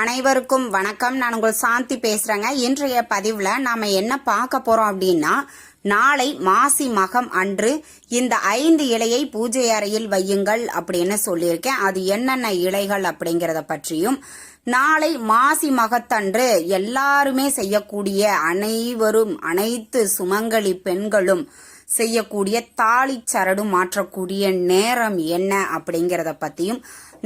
அனைவருக்கும் வணக்கம். நான் உங்கள் சாந்தி பேசுறேங்க. இன்றைய பதிவுல நாம என்ன பார்க்க போறோம் அப்படின்னா நாளை மாசி மகம் அன்று இந்த ஐந்து இலையை பூஜை அறையில் வையுங்கள் அப்படின்னு சொல்லியிருக்கேன். அது என்னென்ன இலைகள் அப்படிங்கறத பற்றியும் நாளை மாசி மகத்தன்று எல்லாருமே செய்யக்கூடிய அனைவரும் அனைத்து சுமங்கலி பெண்களும் செய்யக்கூடிய தாலி சரடு மாற்றக்கூடிய நேரம் என்ன அப்படிங்கிறத பத்தியும்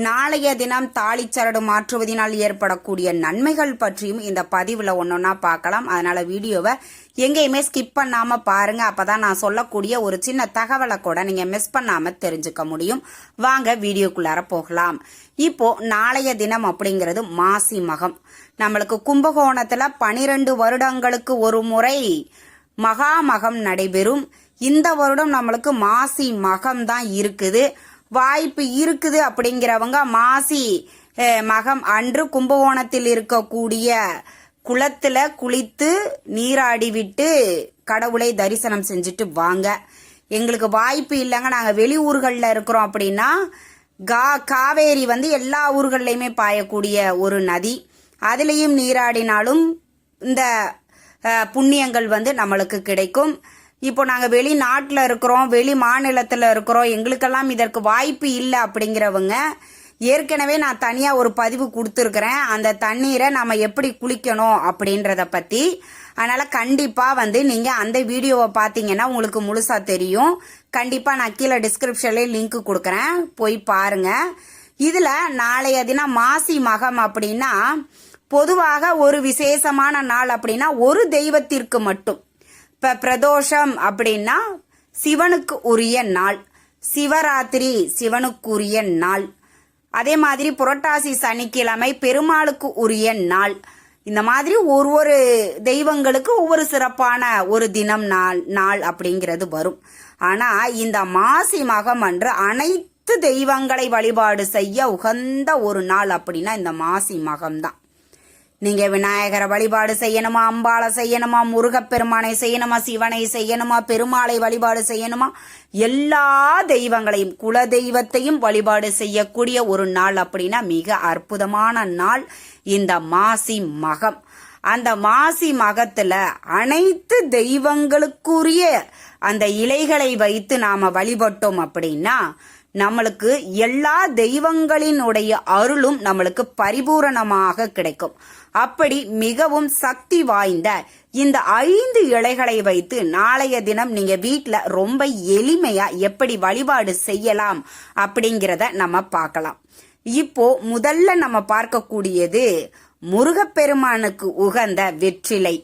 நாளைய தினம் தாலி சரடு மாற்றுவதனால் ஏற்படக்கூடிய நன்மைகள் பற்றியும் இந்த பதிவில் ஒன்றா பார்க்கலாம். அதனால வீடியோவை எங்கேயுமே ஸ்கிப் பண்ணாமல் பாருங்க. அப்போதான் நான் சொல்லக்கூடிய ஒரு சின்ன தகவலை கூட நீங்க மிஸ் பண்ணாம தெரிஞ்சுக்க முடியும். வாங்க வீடியோக்குள்ளார போகலாம். இப்போ நாளைய தினம் அப்படிங்கிறது மாசி மகம். நம்மளுக்கு கும்பகோணத்துல பனிரெண்டு வருடங்களுக்கு ஒரு முறை மகாமகம் நடைபெறும். இந்த வருடம் நம்மளுக்கு மாசி மகம் தான் இருக்குது. வாய்ப்பு இருக்குது அப்படிங்கிறவங்க மாசி மகம் அன்று கும்பகோணத்தில் இருக்கக்கூடிய குளத்துல குளித்து நீராடி விட்டு கடவுளை தரிசனம் செஞ்சுட்டு வாங்க. எங்களுக்கு வாய்ப்பு இல்லைங்க. நாங்கள் வெளி ஊர்களில் இருக்கிறோம் அப்படின்னா கா காவேரி வந்து எல்லா ஊர்கள்லையுமே பாயக்கூடிய ஒரு நதி. அதுலேயும் நீராடினாலும் இந்த புண்ணியங்கள் வந்து நம்மளுக்கு கிடைக்கும். இப்போ நாங்கள் வெளிநாட்டில் இருக்கிறோம் வெளி மாநிலத்தில் இருக்கிறோம் எங்களுக்கெல்லாம் இதற்கு வாய்ப்பு இல்லை அப்படிங்கிறவங்க ஏற்கனவே நான் தனியாக ஒரு பதிவு கொடுத்துருக்குறேன். அந்த தண்ணீரை நம்ம எப்படி குளிக்கணும் அப்படின்றத பற்றி அதனால் கண்டிப்பாக வந்து நீங்கள் அந்த வீடியோவை பார்த்தீங்கன்னா உங்களுக்கு முழுசாக தெரியும். கண்டிப்பாக நான் கீழே டிஸ்கிரிப்ஷன்லேயே லிங்க் கொடுக்குறேன். போய் பாருங்கள் இதில் நாளைய தினம் மாசி மகம் அப்படின்னா பொதுவாக ஒரு விசேஷமான நாள் அப்படின்னா ஒரு தெய்வத்திற்கு மட்டும். இப்ப பிரதோஷம் அப்படின்னா சிவனுக்கு உரிய நாள். சிவராத்திரி சிவனுக்குரிய நாள். அதே மாதிரி புரட்டாசி சனிக்கிழமை பெருமாளுக்கு உரிய நாள். இந்த மாதிரி ஒரு ஒரு தெய்வங்களுக்கு ஒவ்வொரு சிறப்பான ஒரு தினம் நாள் நாள் அப்படிங்கிறது வரும். ஆனா இந்த மாசி மகம் அன்று அனைத்து தெய்வங்களை வழிபாடு செய்ய உகந்த ஒரு நாள் அப்படின்னா இந்த மாசி மகம்தான். நீங்க விநாயகரை வழிபாடு செய்யணுமா? அம்பாளை செய்யணுமா? முருகப்பெருமானை செய்யணுமா? சிவனை செய்யணுமா? பெருமாளை வழிபாடு செய்யணுமா? எல்லா தெய்வங்களையும் குல தெய்வத்தையும் வழிபாடு செய்யக்கூடிய ஒரு நாள் அப்படின்னா மிக அற்புதமான நாள் இந்த மாசி மகம். அந்த மாசி மகத்துல அனைத்து தெய்வங்களுக்குரிய அந்த இலைகளை வைத்து நாம வழிபட்டோம் அப்படின்னா நம்மளுக்கு எல்லா தெய்வங்களினுடைய அருளும் நம்மளுக்கு பரிபூரணமாக கிடைக்கும். அப்படி மிகவும் சக்தி வாய்ந்த இந்த ஐந்து இலைகளை வைத்து நாளைய தினம் நீங்க வீட்டில் ரொம்ப எளிமையா எப்படி வழிபாடு செய்யலாம் அப்படிங்கிறத நம்ம பார்க்கலாம். இப்போ முதல்ல நம்ம பார்க்கக்கூடியது முருகப்பெருமானுக்கு உகந்த வெற்றிலை.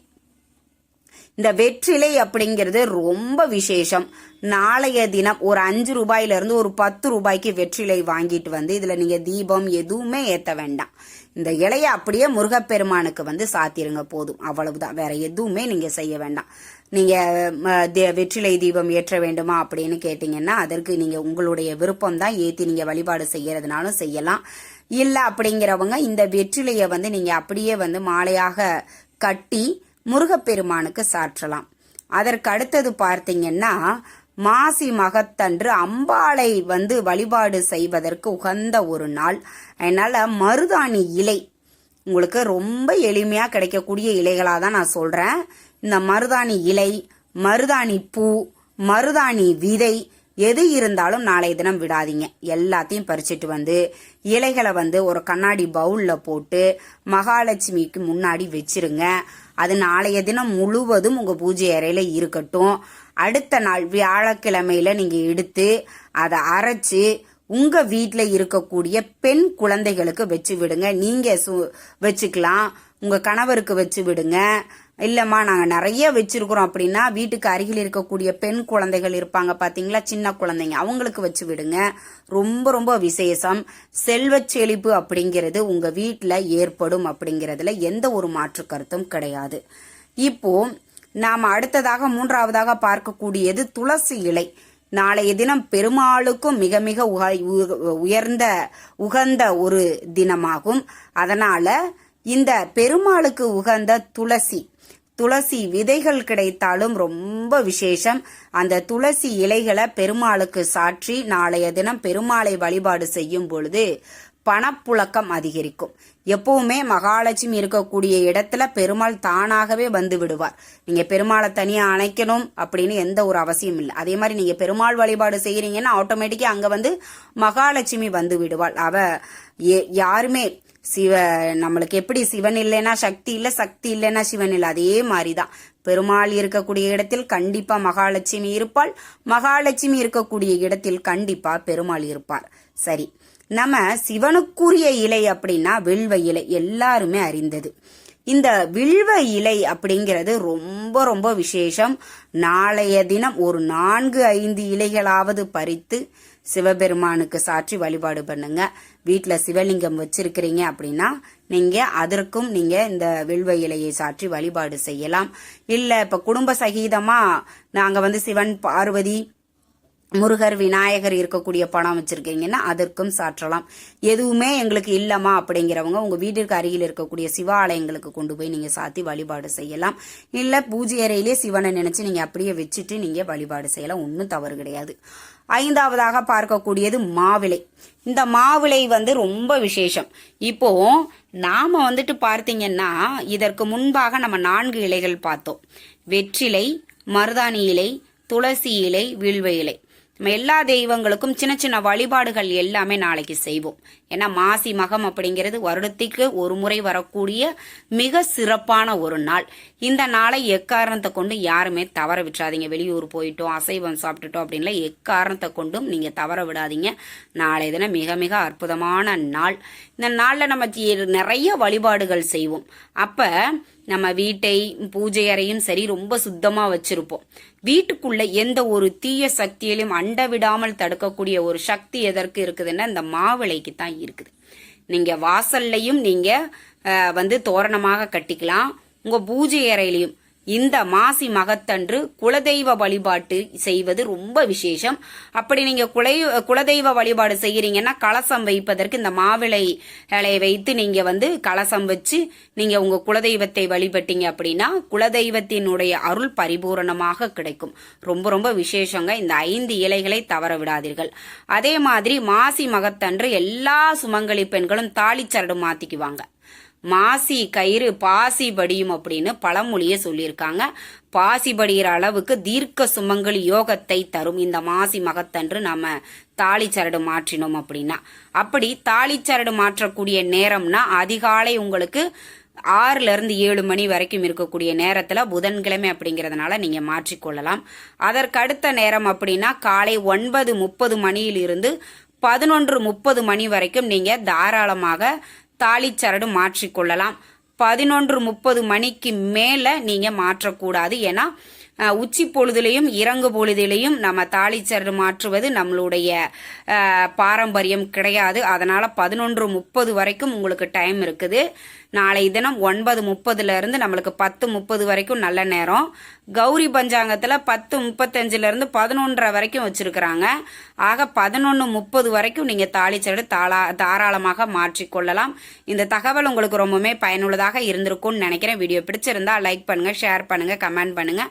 இந்த வெற்றிலை அப்படிங்கிறது ரொம்ப விசேஷம். நாளைய தினம் ஒரு அஞ்சு ரூபாயில இருந்து ஒரு பத்து ரூபாய்க்கு வெற்றிலை வாங்கிட்டு வந்து இதுல நீங்க தீபம் எதுவுமே ஏத்த வேண்டாம். இந்த இலைய அப்படியே முருகப்பெருமானுக்கு வந்து சாத்திருங்க போதும். அவ்வளவுதான். வேற எதுவுமே நீங்க செய்ய வேண்டாம். நீங்க வெற்றிலை தீபம் ஏற்ற வேண்டுமா அப்படின்னு கேட்டீங்கன்னா அதற்கு நீங்க உங்களுடைய விருப்பம் தான் ஏத்தி நீங்க வழிபாடு செய்யறதுனாலும் செய்யலாம். இல்ல அப்படிங்கிறவங்க இந்த வெற்றிலைய வந்து நீங்க அப்படியே வந்து மாலையாக கட்டி முருகப்பெருமானுக்கு சாற்றலாம். அதற்கு அடுத்தது பார்த்தீங்கன்னா மாசி மகத்தன்று அம்பாளை வந்து வழிபாடு செய்வதற்கு உகந்த ஒரு நாள். அதனால் மருதாணி இலை உங்களுக்கு ரொம்ப எளிமையாக கிடைக்கக்கூடிய இலைகளாக தான் நான் சொல்கிறேன் இந்த மருதாணி இலை மருதாணி பூ மருதாணி விதை எது இருந்தாலும் நாளைய தினம் விடாதீங்க. எல்லாத்தையும் பறிச்சிட்டு வந்து இலைகளை வந்து ஒரு கண்ணாடி பவுலில் போட்டு மகாலட்சுமிக்கு முன்னாடி வச்சிருங்க. அது நாளைய தினம் முழுவதும் உங்கள் பூஜை அறையில் இருக்கட்டும். அடுத்த நாள் வியாழக்கிழமையில நீங்கள் எடுத்து அதை அரைச்சு உங்க வீட்டில் இருக்கக்கூடிய பெண் குழந்தைகளுக்கு வச்சு விடுங்க. நீங்க சு- வச்சுக்கலாம். உங்க கணவருக்கு வச்சு விடுங்க. இல்லைம்மா நாங்கள் நிறைய வச்சிருக்கிறோம். அப்படின்னா வீட்டுக்கு அருகில் இருக்கக்கூடிய பெண் குழந்தைகள் இருப்பாங்க பார்த்தீங்களா சின்ன குழந்தைங்க. அவங்களுக்கு வச்சு விடுங்க. ரொம்ப ரொம்ப விசேஷம். செல்வச் செழிப்பு அப்படிங்கிறது உங்கள் வீட்டில் ஏற்படும் அப்படிங்கிறதுல எந்த ஒரு மாற்று கருத்தும் கிடையாது. இப்போ நாம் அடுத்ததாக மூன்றாவதாக பார்க்கக்கூடியது துளசி இலை. நாளைய தினம் பெருமாளுக்கும் மிக மிக உக- உ- உயர்ந்த உகந்த ஒரு தினமாகும். அதனால இந்த பெருமாளுக்கு உகந்த துளசி துளசி விதைகள் கிடைத்தாலும் ரொம்ப விசேஷம். அந்த துளசி இலைகளை பெருமாளுக்கு சாற்றி நாளைய தினம் பெருமாளை வழிபாடு செய்யும் பொழுது பணப்புழக்கம் அதிகரிக்கும். எப்பவுமே மகாலட்சுமி இருக்கக்கூடிய இடத்துல பெருமாள் தானாகவே வந்து விடுவார். நீங்க பெருமாளை தனியா அணைக்கணும் அப்படின்னு எந்த ஒரு அவசியம் இல்லை. அதே மாதிரி நீங்க பெருமாள் வழிபாடு செய்யறீங்கன்னா ஆட்டோமேட்டிக்கா அங்க வந்து மகாலட்சுமி வந்து விடுவாள். அவ ஏ- யாருமே சிவ நம்மளுக்கு எப்படி சிவன் இல்லைன்னா சக்தி இல்லை சக்தி இல்லைன்னா சிவன் இல்லை அதே மாதிரிதான். பெருமாள் இருக்கக்கூடிய இடத்தில் கண்டிப்பா மகாலட்சுமி இருப்பாள். மகாலட்சுமி இருக்கக்கூடிய இடத்தில் கண்டிப்பா பெருமாள் இருப்பார். சரி நம்ம சிவனுக்குரிய இலை அப்படின்னா வில்வ இலை எல்லாருமே அறிந்தது. இந்த வில்வ இலை அப்படிங்கிறது ரொம்ப ரொம்ப விசேஷம். நாளைய தினம் ஒரு நான்கு ஐந்து இலைகளாவது பறித்து சிவபெருமானுக்கு சாற்றி வழிபாடு பண்ணுங்க. வீட்டில் சிவலிங்கம் வச்சிருக்கிறீங்க அப்படின்னா நீங்கள் அதற்கும் நீங்கள் இந்த வில்வ இலையை சாற்றி வழிபாடு செய்யலாம். இல்லை இப்போ குடும்ப சகிதமாக நாங்கள் வந்து சிவன் பார்வதி முருகர் விநாயகர் இருக்கக்கூடிய பணம் வச்சிருக்கீங்கன்னா அதற்கும் சாற்றலாம். எதுவுமே எங்களுக்கு இல்லைம்மா அப்படிங்கிறவங்க உங்க வீட்டிற்கு அருகில் இருக்கக்கூடிய சிவாலயங்களுக்கு கொண்டு போய் நீங்க சாத்தி வழிபாடு செய்யலாம். இல்ல பூஜை அறையிலே சிவனை நினைச்சு நீங்க அப்படியே வச்சுட்டு நீங்க வழிபாடு செய்யலாம். ஒன்றும் தவறு கிடையாது. ஐந்தாவதாக பார்க்கக்கூடியது மாவிளை இந்த மாவிளை வந்து ரொம்ப விசேஷம். இப்போ நாம வந்துட்டு பார்த்தீங்கன்னா இதற்கு முன்பாக நம்ம நான்கு இலைகள் பார்த்தோம். வெற்றிலை மருதாணி இலை துளசி இலை வில்வ இலை. நம்ம எல்லா தெய்வங்களுக்கும் சின்ன சின்ன வழிபாடுகள் எல்லாமே நாளைக்கு செய்வோம். ஏன்னா மாசி மகம் அப்படிங்கிறது வருடத்துக்கு ஒரு முறை வரக்கூடிய மிக சிறப்பான ஒரு நாள். இந்த நாளை எக்காரணத்தை கொண்டு யாருமே தவற விட்டுறாதீங்க. வெளியூர் போயிட்டோம் அசைவம் சாப்பிட்டுட்டோம் அப்படின்லாம் எக்காரணத்தை கொண்டும் நீங்க தவற விடாதீங்க. நாளை தினம் மிக மிக அற்புதமான நாள். இந்த நாளில் நம்ம நிறைய வழிபாடுகள் செய்வோம். அப்போ நம்ம வீட்டை பூஜை அறையும் சரி ரொம்ப சுத்தமா வச்சிருப்போம். வீட்டுக்குள்ள எந்த ஒரு தீய சக்தியிலும் அண்ட விடாமல் தடுக்கக்கூடிய ஒரு சக்தி எதற்கு இருக்குதுன்னா இந்த மாவிளைக்கு தான் இருக்குது. நீங்க வாசல்லையும் நீங்க வந்து தோரணமாக கட்டிக்கலாம். உங்க பூஜை அறையிலையும். இந்த மாசி மகத்தன்று குலதெய்வ வழிபாட்டு செய்வது ரொம்ப விசேஷம். அப்படி நீங்க குலை குலதெய்வ வழிபாடு செய்யறீங்கன்னா கலசம் வைப்பதற்கு இந்த மாவிளை இலையை வைத்து நீங்க வந்து கலசம் வச்சு நீங்க உங்க குலதெய்வத்தை வழிபட்டீங்க அப்படின்னா குலதெய்வத்தினுடைய அருள் பரிபூரணமாக கிடைக்கும். ரொம்ப ரொம்ப விசேஷங்க. இந்த ஐந்து இலைகளை தவற விடாதீர்கள். அதே மாதிரி மாசி மகத்தன்று எல்லா சுமங்கலி பெண்களும் தாலிச்சரடு மாத்திக்குவாங்க. மாசி கயிறு பாசி படியும் அப்படின்னு பழமொழியை சொல்லியிருக்காங்க. பாசி படிகிற அளவுக்கு தீர்க்க சுமங்கலி யோகத்தை தரும் இந்த மாசி மகத்தன்று நம்ம தாலி சரடு மாற்றினோம் அப்படின்னா. அப்படி தாலி சரடு மாற்றக்கூடிய நேரம்னா அதிகாலை உங்களுக்கு ஆறுல இருந்து ஏழு மணி வரைக்கும் இருக்கக்கூடிய நேரத்துல புதன்கிழமை அப்படிங்கறதுனால நீங்க மாற்றிக்கொள்ளலாம். அதற்கு அடுத்த நேரம் அப்படின்னா காலை ஒன்பது முப்பது மணியிலிருந்து பதினொன்று முப்பது மணி வரைக்கும் நீங்க தாராளமாக தாலிச்சரடு மாற்றிக்கொள்ளலாம். பதினொன்று முப்பது மணிக்கு மேலே நீங்கள் மாற்றக்கூடாது. ஏன்னா உச்சி பொழுதுலையும் இறங்கு பொழுதிலையும் நம்ம தாலிச்சரடு மாற்றுவது நம்மளுடைய பாரம்பரியம் கிடையாது. அதனால் பதினொன்று முப்பது வரைக்கும் உங்களுக்கு டைம் இருக்குது. நாளை தினம் ஒன்பது முப்பதுலேருந்து நம்மளுக்கு பத்து முப்பது வரைக்கும் நல்ல நேரம். கௌரி பஞ்சாங்கத்தில் பத்து முப்பத்தஞ்சிலேருந்து பதினொன்றரை வரைக்கும் வச்சுருக்குறாங்க. ஆக பதினொன்று முப்பது வரைக்கும் நீங்கள் தாலிச்சரடு தாளா தாராளமாக மாற்றிக்கொள்ளலாம். இந்த தகவல் உங்களுக்கு ரொம்பவுமே பயனுள்ளதாக இருந்திருக்கும்னு நினைக்கிறேன். வீடியோ பிடிச்சிருந்தா லைக் பண்ணுங்கள் ஷேர் பண்ணுங்கள் கமெண்ட் பண்ணுங்கள்